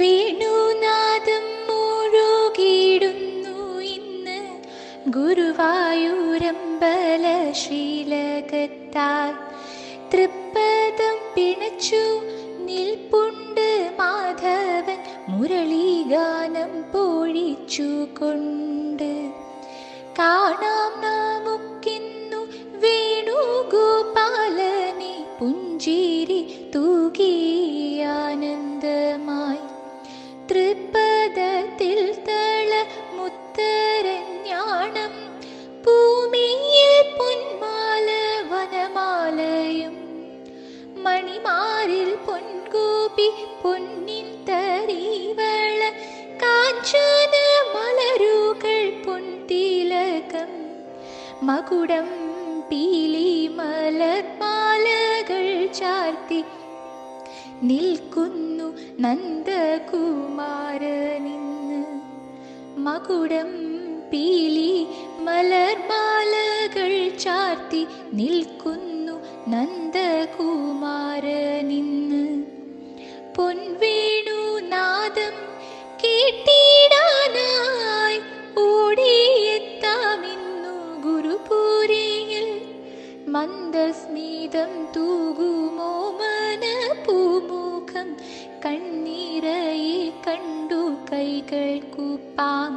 വേണുനാദം മുഴുകിയിടുന്നു ഇന്ന് ഗുരുവായൂരമ്പല ശ്രീലകത്താൽ തൃപ്പദം പിണച്ചു നിൽപ്പുണ്ട് മാധവൻ മുരളീഗാനം പൊഴിച്ചു കൊണ്ട് കാണാം നാമുക്കിന്നു വേണു ഗോപാലനെ പുഞ്ചിരി തൂകിയാനന്ദമായി തൃപ്പദത്തിൽ പൊൻഗോപി പൊന്നിൻ തരീവള കാഞ്ചന മലരുകൾ പൊൻതിലകം മകുടം പീലി മലർമാലകൾ ചാർത്തി. നിൽക്കുന്നു നന്ദകുമാരനിന്ന്. മകുടം പീലി മലർമാലകൾ ചാർത്തി. നിൽക്കുന്നു നന്ദകുമാരനിന്ന് പൊൻവേണുനാദം കേട്ടിടാനായി ഓടിയെത്താമിന്നു ഗുരുപൂരയിൽ മന്ദസ്മിതം തൂകുമോ മന പൂമുഖം കണ്ണീരയെ കണ്ടു കൈകൾ കൂപ്പാം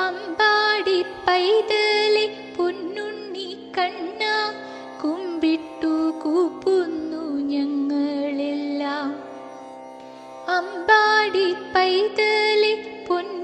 അമ്പാടി പൈതലെ அம்பாடி பைதலே பொன்